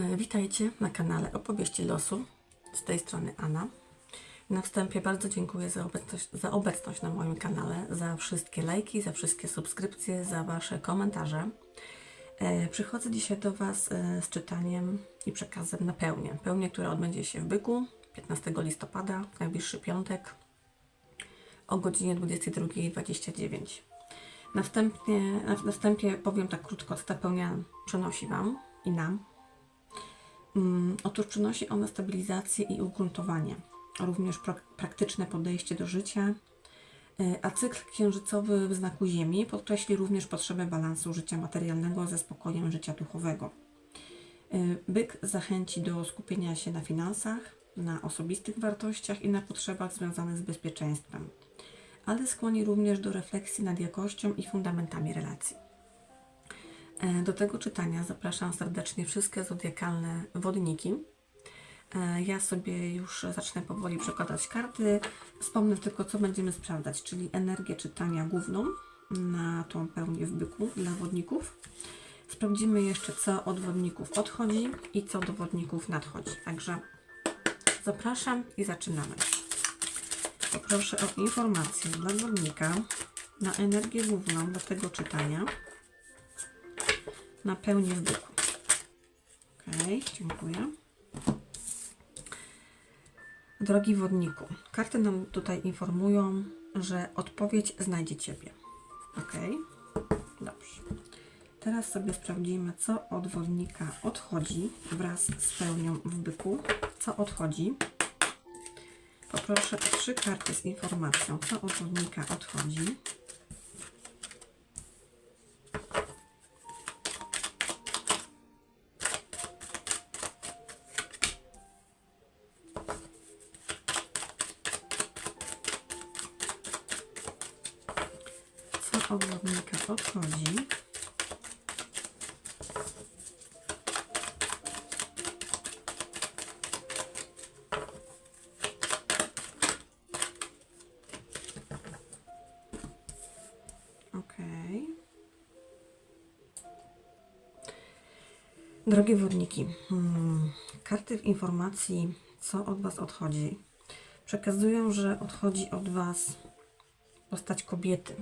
E, Witajcie na kanale Opowieści Losu. Z tej strony Anna. Na wstępie bardzo dziękuję za obecność, za obecność na moim kanale, za wszystkie lajki, za wszystkie subskrypcje, za Wasze komentarze. E, Przychodzę dzisiaj do Was e, z czytaniem i przekazem na pełnię. Pełnię, która odbędzie się w Byku 15 listopada, w najbliższy piątek o godzinie 22.29. Na, wstępnie, na, wstępie powiem tak krótko, co ta pełnia przynosi Wam i nam. Mm, Otóż przynosi ona stabilizację i ugruntowanie, również pra- praktyczne podejście do życia, y, a cykl księżycowy w znaku Ziemi podkreśli również potrzebę balansu życia materialnego ze spokojem życia duchowego. Y, Byk zachęci do skupienia się na finansach, na osobistych wartościach i na potrzebach związanych z bezpieczeństwem, ale skłoni również do refleksji nad jakością i fundamentami relacji. E, Do tego czytania zapraszam serdecznie wszystkie zodiakalne wodniki. E, Ja sobie już zacznę powoli przekładać karty. Wspomnę tylko, co będziemy sprawdzać, czyli energię czytania główną na tą pełnię w byku dla wodników. Sprawdzimy jeszcze, co od wodników odchodzi i co do wodników nadchodzi. Także zapraszam i zaczynamy. Poproszę o informację dla wodnika na energię główną do tego czytania na pełni w byku. Ok, dziękuję. Drogi wodniku, karty nam tutaj informują, że odpowiedź znajdzie Ciebie. Ok, dobrze. Teraz sobie sprawdzimy, co od wodnika odchodzi wraz z pełnią w byku. Co odchodzi? Poproszę trzy karty z informacją, co od wodnika odchodzi. co od wodnika odchodzi. Okej. Drogie wodniki, hmm, karty informacji, co od Was odchodzi, przekazują, że odchodzi od Was postać kobiety.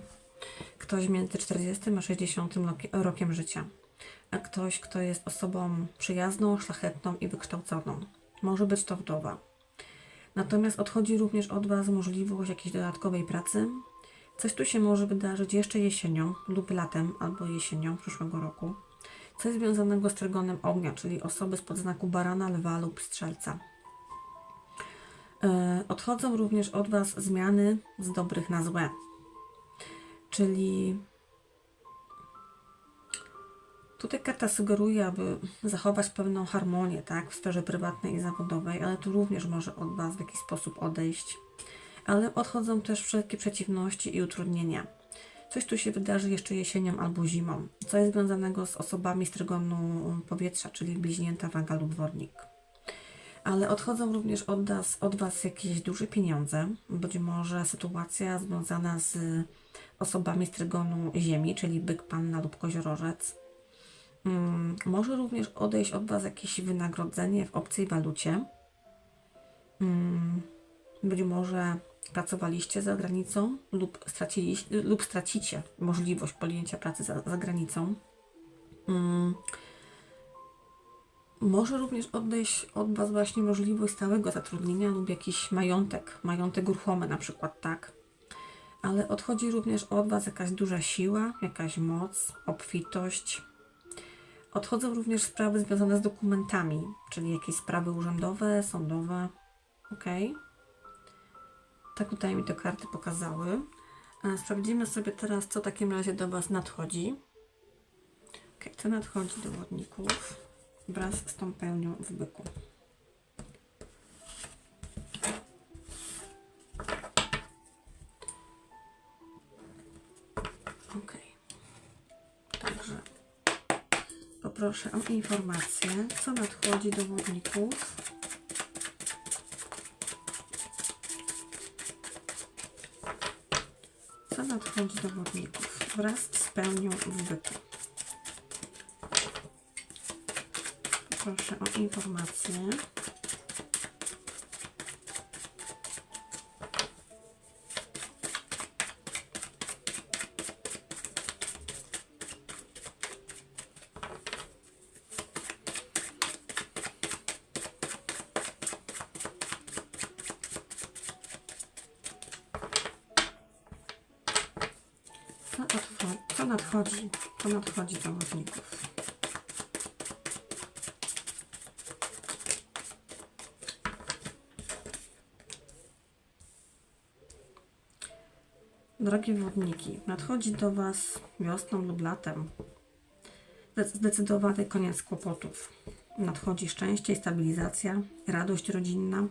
Ktoś między 40 a 60 roki- rokiem życia, a ktoś, kto jest osobą przyjazną, szlachetną i wykształconą. Może być to wdowa. Natomiast odchodzi również od Was możliwość jakiejś dodatkowej pracy. Coś tu się może wydarzyć jeszcze jesienią lub latem albo jesienią przyszłego roku. Coś związanego z trygonem ognia, czyli osoby z podznaku barana, lwa lub strzelca. E, Odchodzą również od Was zmiany z dobrych na złe. Czyli tutaj karta sugeruje, aby zachować pewną harmonię tak, w sferze prywatnej i zawodowej, ale tu również może od Was w jakiś sposób odejść. Ale odchodzą też wszelkie przeciwności i utrudnienia. Coś tu się wydarzy jeszcze jesienią albo zimą, co jest związanego z osobami z trygonu powietrza, czyli bliźnięta, waga lub dwornik ale odchodzą również od od was jakieś duże pieniądze, być może sytuacja związana z osobami z trygonu ziemi, czyli byk, panna lub koziorożec. Mm, może również odejść od was jakieś wynagrodzenie w obcej walucie. Mm, być może pracowaliście za granicą lub, straciliście, lub stracicie możliwość podjęcia pracy za, za granicą. Mm, może również odejść od Was właśnie możliwość stałego zatrudnienia lub jakiś majątek, majątek ruchomy na przykład, tak? Ale odchodzi również od Was jakaś duża siła, jakaś moc, obfitość. Odchodzą również sprawy związane z dokumentami, czyli jakieś sprawy urzędowe, sądowe, ok? Tak tutaj mi te karty pokazały. E, Sprawdzimy sobie teraz, co w takim razie do Was nadchodzi. Ok, co nadchodzi do wodników? Wraz z tą pełnią w byku. Ok. Także poproszę o informację, co nadchodzi do wodników. Co nadchodzi do wodników wraz z pełnią w byku. Proszę o informację. Co, nadchodzi? Co nadchodzi do wodników? Drogie wodniki, nadchodzi do Was wiosną lub latem Zde- zdecydowany koniec kłopotów. Nadchodzi szczęście stabilizacja, radość rodzinna.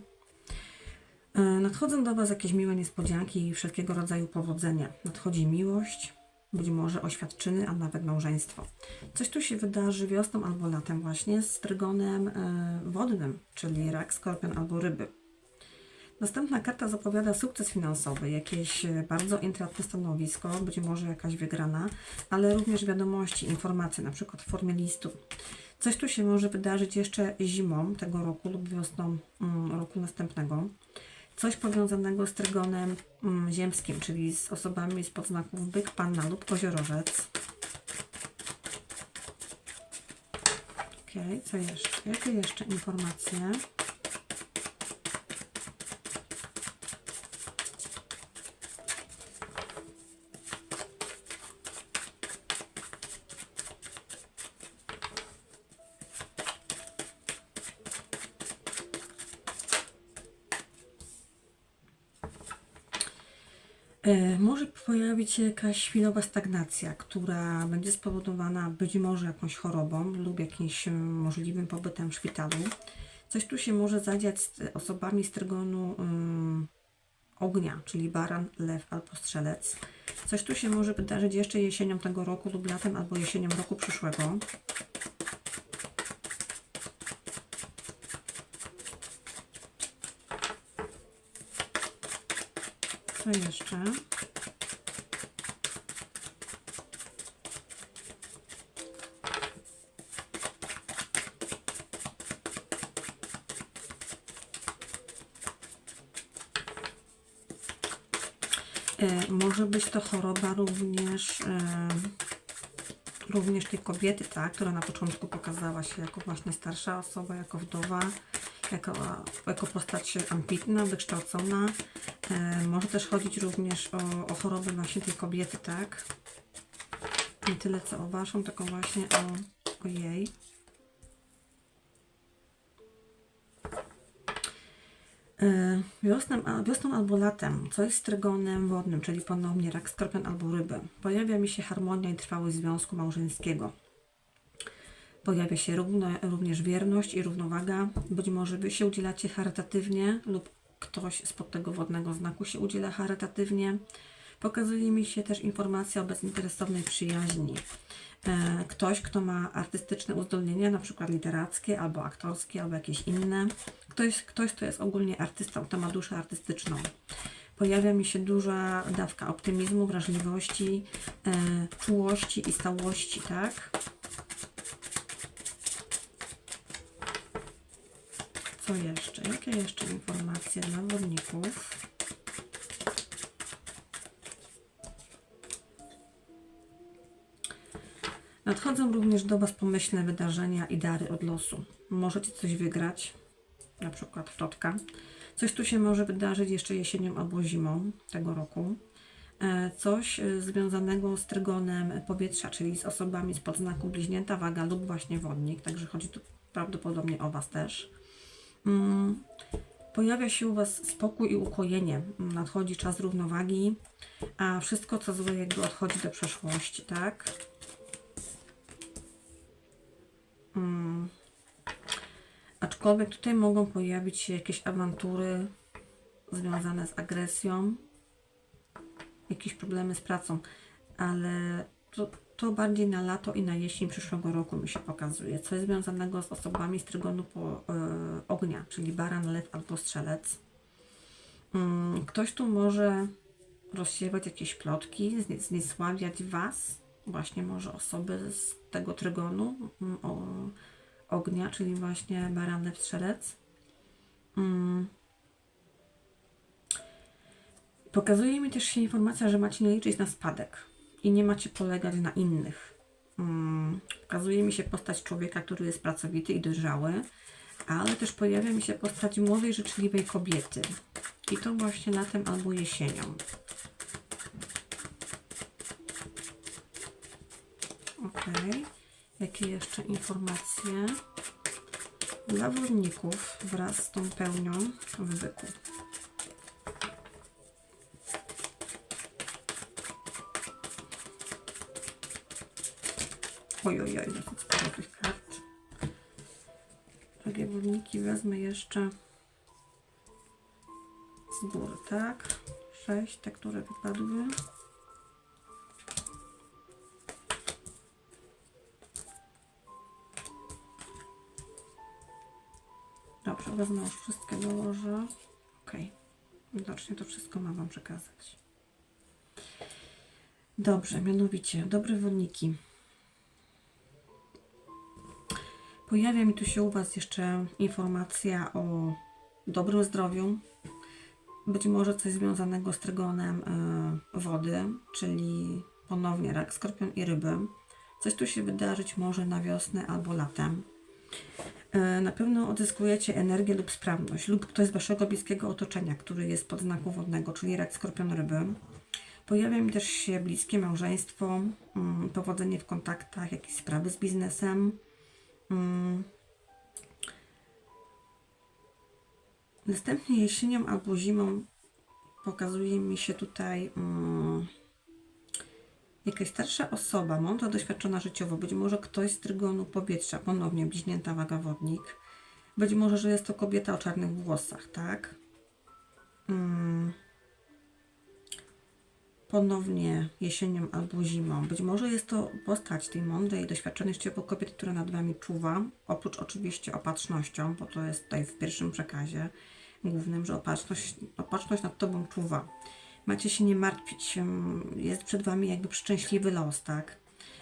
E, Nadchodzą do Was jakieś miłe niespodzianki i wszelkiego rodzaju powodzenia. Nadchodzi miłość, być może oświadczyny, a nawet małżeństwo. Coś tu się wydarzy wiosną albo latem właśnie z trygonem e, wodnym, czyli rak, skorpion albo ryby. Następna karta zapowiada sukces finansowy, jakieś e, bardzo intratne stanowisko, być może jakaś wygrana, ale również wiadomości, informacje, na przykład w formie listu. Coś tu się może wydarzyć jeszcze zimą tego roku lub wiosną mm, roku następnego. Coś powiązanego z trygonem mm, ziemskim, czyli z osobami z podznaków byk, panna lub koziorożec. Okej, co jeszcze? Jakie jeszcze informacje? Może pojawić się jakaś chwilowa stagnacja, która będzie spowodowana być może jakąś chorobą lub jakimś em, możliwym pobytem w szpitalu. Coś tu się może zadziać z osobami z trygonu ym, ognia, czyli baran, lew albo strzelec. Coś tu się może wydarzyć jeszcze jesienią tego roku lub latem albo jesienią roku przyszłego. Co jeszcze? E, Może być to choroba również, e, również tej kobiety, tak, która na początku pokazała się jako właśnie starsza osoba, jako wdowa, jako, jako postać ambitna, wykształcona. E, Może też chodzić również o, o chorobę właśnie tej kobiety, tak? Nie tyle co o waszą, tylko właśnie o, o jej. E, Wiosną, wiosną albo latem, coś z trygonem wodnym, czyli ponownie rak, skorpion albo ryby. Pojawia mi się harmonia i trwałość związku małżeńskiego. Pojawia się również wierność i równowaga. Być może Wy się udzielacie charytatywnie lub ktoś spod tego wodnego znaku się udziela charytatywnie. Pokazuje mi się też informacja o bezinteresownej przyjaźni. E, Ktoś, kto ma artystyczne uzdolnienia, na przykład literackie, albo aktorskie, albo jakieś inne. Ktoś, ktoś kto jest ogólnie artystą, kto ma duszę artystyczną. Pojawia mi się duża dawka optymizmu, wrażliwości, e, czułości i stałości, tak? Co jeszcze? Jakie jeszcze informacje dla wodników? Nadchodzą również do Was pomyślne wydarzenia i dary od losu. Możecie coś wygrać, na przykład flotka. Coś tu się może wydarzyć jeszcze jesienią albo zimą tego roku. E, Coś e, związanego z trygonem powietrza, czyli z osobami z podznaku bliźnięta, waga lub właśnie wodnik. Także chodzi tu prawdopodobnie o Was też. Mm, Pojawia się u Was spokój i ukojenie. Mm, Nadchodzi czas równowagi, a wszystko co złe jakby odchodzi do przeszłości, tak? Mm. Aczkolwiek tutaj mogą pojawić się jakieś awantury związane z agresją, jakieś problemy z pracą, ale to, to bardziej na lato i na jesień przyszłego roku mi się pokazuje. Coś związanego z osobami z trygonu po, e, ognia, czyli baran, lew albo strzelec. Mm, ktoś tu może rozsiewać jakieś plotki, znie- zniesławiać Was, właśnie może osoby z tego trygonu, mm, o, ognia, czyli właśnie baran, lew, strzelec. Mm. Pokazuje mi też się informacja, że macie nie liczyć na spadek i nie macie polegać na innych. Mm. Pokazuje mi się postać człowieka, który jest pracowity i dojrzały, ale też pojawia mi się postać młodej, życzliwej kobiety. I to właśnie latem albo jesienią. Ok. Jakie jeszcze informacje? Dla górników wraz z tą pełnią w byku. Oj, oj, oj, dosyć sporo tych kart. Drogie górniki wezmę jeszcze z góry, tak? Sześć, te, które wypadły. Dobrze, wezmę już wszystkie dołożę. Ok. Widocznie to wszystko mam Wam przekazać. Dobrze, mianowicie, dobre wodniki. Pojawia mi tu się u Was jeszcze informacja o dobrym zdrowiu. Być może coś związanego z trygonem y, wody, czyli ponownie rak, skorpion i ryby. Coś tu się wydarzyć może na wiosnę albo latem. E, Na pewno odzyskujecie energię lub sprawność, lub ktoś z Waszego bliskiego otoczenia, który jest pod znaku wodnego, czyli rak, skorpion, ryby. Pojawia mi też się bliskie małżeństwo, mm, powodzenie w kontaktach, jakieś sprawy z biznesem. Mm. Następnie jesienią albo zimą pokazuje mi się tutaj mm, jakaś starsza osoba, mądra, doświadczona życiowo, być może ktoś z trygonu powietrza, ponownie bliźnięta waga wodnik. Być może, że jest to kobieta o czarnych włosach, tak? Mm. Ponownie jesienią albo zimą. Być może jest to postać tej mądrej, doświadczonej życiowo kobiety, która nad Wami czuwa, oprócz oczywiście opatrznością, bo to jest tutaj w pierwszym przekazie głównym, że opatrzność, opatrzność nad Tobą czuwa macie się nie martwić. Jest przed Wami jakby szczęśliwy los, tak?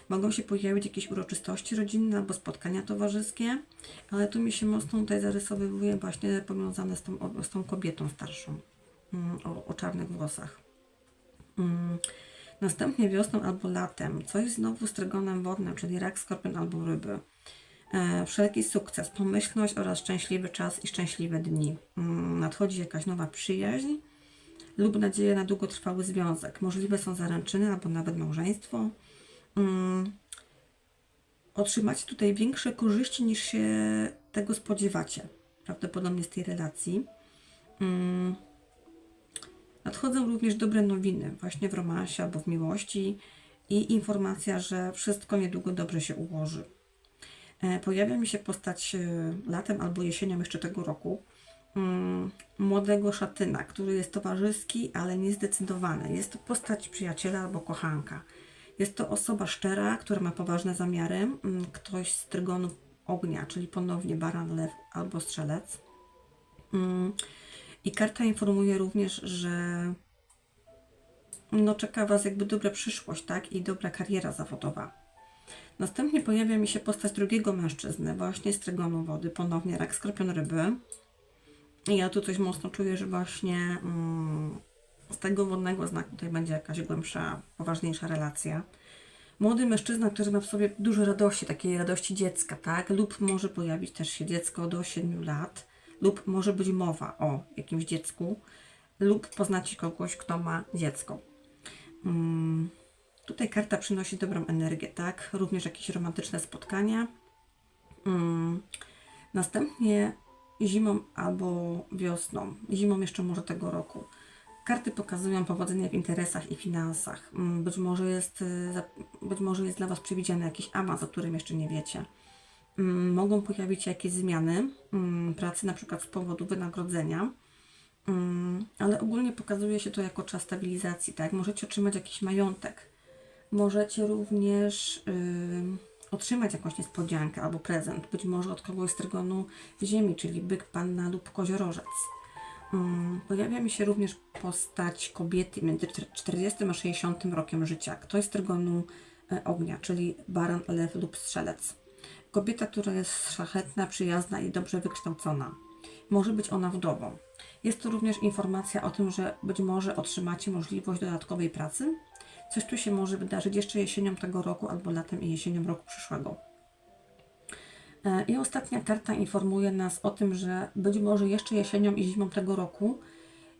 Mogą się pojawić jakieś uroczystości rodzinne albo spotkania towarzyskie, ale tu mi się mocno tutaj zarysowywuje właśnie powiązane z tą, z tą kobietą starszą mm, o, o czarnych włosach. Mm, Następnie wiosną albo latem coś znowu z trygonem wodnym, czyli rak, skorpion albo ryby. E, wszelki sukces, pomyślność oraz szczęśliwy czas i szczęśliwe dni. Mm, Nadchodzi jakaś nowa przyjaźń, lub nadzieję na długotrwały związek. Możliwe są zaręczyny albo nawet małżeństwo. Mm. Otrzymacie tutaj większe korzyści niż się tego spodziewacie. Prawdopodobnie z tej relacji. Mm. Nadchodzą również dobre nowiny, właśnie w romansie albo w miłości i informacja, że wszystko niedługo dobrze się ułoży. E, Pojawia mi się postać e, latem albo jesienią jeszcze tego roku mm, młodego szatyna, który jest towarzyski, ale niezdecydowany. Jest to postać przyjaciela albo kochanka. Jest to osoba szczera, która ma poważne zamiary, mm, ktoś z trygonu ognia, czyli ponownie baran, lew albo strzelec. I karta informuje również, że no, czeka Was jakby dobra przyszłość, tak? I dobra kariera zawodowa. Następnie pojawia mi się postać drugiego mężczyzny, właśnie z trygonu wody, ponownie rak, skorpion, ryby. I ja tu coś mocno czuję, że właśnie mm, z tego wodnego znaku tutaj będzie jakaś głębsza, poważniejsza relacja. Młody mężczyzna, który ma w sobie dużo radości, takiej radości dziecka, tak? Lub może pojawić też się dziecko do 7 lat, lub może być mowa o jakimś dziecku, lub poznacie kogoś, kto ma dziecko. Mm, tutaj karta przynosi dobrą energię, tak? Również jakieś romantyczne spotkania. Mm, następnie zimą albo wiosną, zimą jeszcze może tego roku. Karty pokazują powodzenie w interesach i finansach. Mm, Być może jest, y, być może jest dla Was przewidziany jakiś awans, o którym jeszcze nie wiecie. Mm, Mogą pojawić się jakieś zmiany mm, pracy, na przykład z powodu wynagrodzenia, Mm, ale ogólnie pokazuje się to jako czas stabilizacji, tak? Możecie otrzymać jakiś majątek. Możecie również ym, otrzymać jakąś niespodziankę albo prezent, być może od kogoś z trygonu ziemi, czyli byk, panna lub koziorożec. Pojawia mi się również postać kobiety między 40 a 60 rokiem życia. Ktoś z trygonu e, ognia, czyli baran, lew lub strzelec. Kobieta, która jest szlachetna, przyjazna i dobrze wykształcona. Może być ona wdową. Jest to również informacja o tym, że być może otrzymacie możliwość dodatkowej pracy. Coś tu się może wydarzyć jeszcze jesienią tego roku albo latem i jesienią roku przyszłego. E, I ostatnia karta informuje nas o tym, że być może jeszcze jesienią i zimą tego roku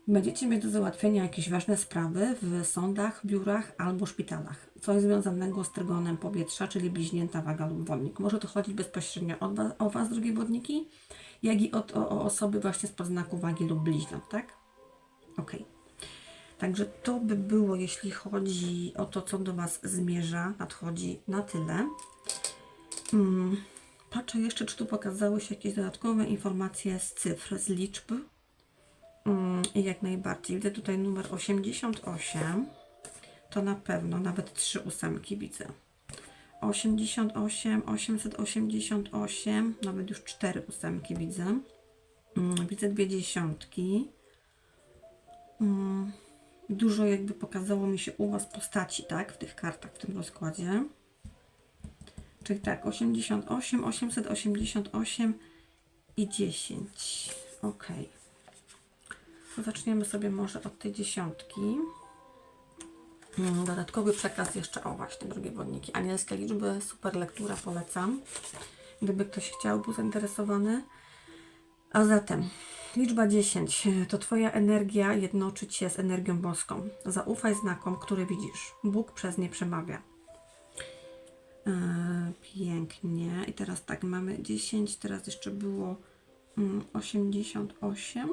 będziecie mieć do załatwienia jakieś ważne sprawy w sądach, biurach albo szpitalach. Coś związanego z trygonem powietrza, czyli bliźnięta, waga lub wodnik. Może to chodzić bezpośrednio o was, drogie wodniki, jak i o, o, o osoby właśnie z podznaku wagi lub bliźniąt, tak? Ok. Także to by było, jeśli chodzi o to, co do Was zmierza, nadchodzi na tyle. Mm, patrzę jeszcze, czy tu pokazały się jakieś dodatkowe informacje z cyfr, z liczb. Mm, jak najbardziej. Widzę tutaj numer 88. To na pewno, nawet trzy ósemki widzę. 88, 888, nawet już cztery ósemki widzę. Mm, Widzę dwie dziesiątki. Mm, Dużo jakby pokazało mi się u Was postaci, tak? W tych kartach, w tym rozkładzie. Czyli tak, 88, 888 i 10. Ok. To zaczniemy sobie może od tej dziesiątki. Mm, Dodatkowy przekaz jeszcze, o właśnie, drogie wodniki. Anielskie liczby, super lektura, polecam. Gdyby ktoś chciał, był zainteresowany. A zatem, liczba 10 to Twoja energia jednoczyć się z energią boską. Zaufaj znakom, które widzisz. Bóg przez nie przemawia. Eee, pięknie. I teraz tak, mamy 10, teraz jeszcze było mm, 88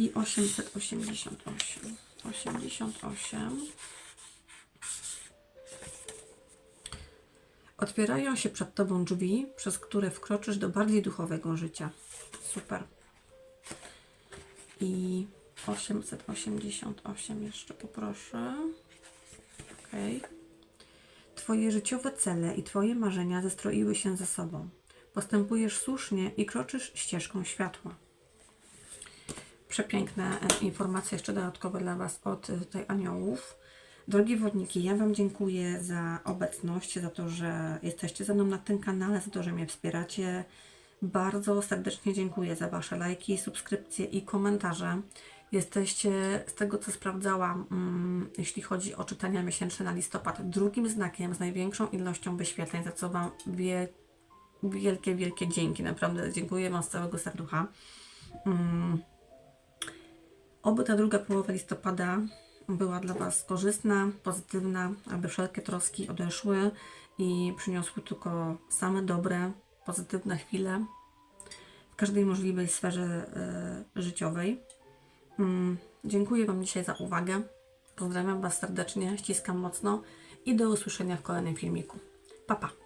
i 888. 88. Otwierają się przed Tobą drzwi, przez które wkroczysz do bardziej duchowego życia. Super. I 888 jeszcze poproszę. Ok. Twoje życiowe cele i Twoje marzenia zestroiły się ze sobą. Postępujesz słusznie i kroczysz ścieżką światła. Przepiękne informacje jeszcze dodatkowe dla Was od e, tutaj aniołów. Drogie wodniki, ja Wam dziękuję za obecność, za to, że jesteście ze mną na tym kanale, za to, że mnie wspieracie. Bardzo serdecznie dziękuję za Wasze lajki, subskrypcje i komentarze. Jesteście, z tego co sprawdzałam, mm, jeśli chodzi o czytania miesięczne na listopad, drugim znakiem z największą ilością wyświetleń, za co Wam wie, wielkie, wielkie dzięki. Naprawdę dziękuję Wam z całego serducha. Mm. Oby ta druga połowa listopada była dla Was korzystna, pozytywna, aby wszelkie troski odeszły i przyniosły tylko same dobre, pozytywne chwile w każdej możliwej sferze e, życiowej. Mm, dziękuję Wam dzisiaj za uwagę. Pozdrawiam Was serdecznie, ściskam mocno i do usłyszenia w kolejnym filmiku. Pa, pa!